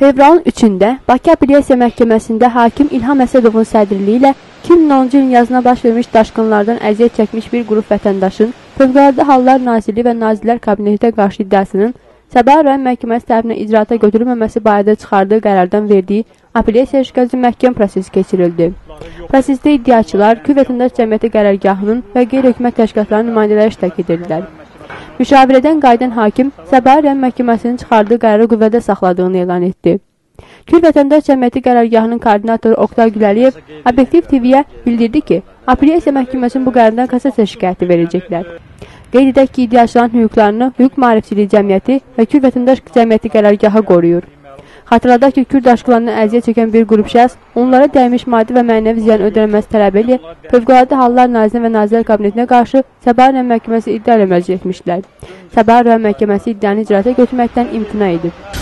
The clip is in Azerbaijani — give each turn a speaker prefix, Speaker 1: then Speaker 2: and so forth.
Speaker 1: Fevralın 3-də Bakı Apellyasiya Məhkəməsində hakim İlham Əsədovun sədrliyi ilə 2010-cu ilin yazına baş vermiş daşqınlardan əziyyət çəkmiş bir qrup vətəndaşın Fövqəladə Hallar Nazirliyi və Nazirlər Kabinetinə qarşı iddiasının Səbəh rayon məhkəməsi tərəfindən icraata götürülməməsi barədə çıxardığı qərardan verdiyi apellyasiya şikayəti məhkəmə prosesi keçirildi. Prosesdə iddiaçılar Kür Vətəndaş Cəmiyyəti qərargahının və qeyri-hökumət təşkilatlarının nümayəndələri iştirak edirdilər. Müşavirədən qayıdan hakim Səbəh rayon məhkəməsinin çıxardığı qərarı qüvvədə saxladığını elan etdi. Kür Vətəndaş Cəmiyyəti qərargahının koordinatoru Oqtay Güləliyev Obyektiv TV-yə bildirdi ki, apellyasiya məhkəməsinin bu qərardan kassasiya şikayəti verəcəklər. Qeyd edək ki, iddiaçıların hüquqlarını Hüquq Maarifçiliyi Cəmiyyəti və Kür Vətəndaş Cəmiyyəti qərargahı qoruyur. Xatırladaq ki, Kür daşqılarından əziyyət çəkən bir qrup şəxs onlara dəymiş maddi və mənəvi ziyan ödənilməsi tələbi ilə Fövqəladə Hallar Nazirinə və Nazirlər Kabinetinə qarşı Səbaha rayon məhkəməsi iddia ilə müraciət etmişdilər. Səbaha rayon məhkəməsi iddianı icraata götürməkdən imtina edib.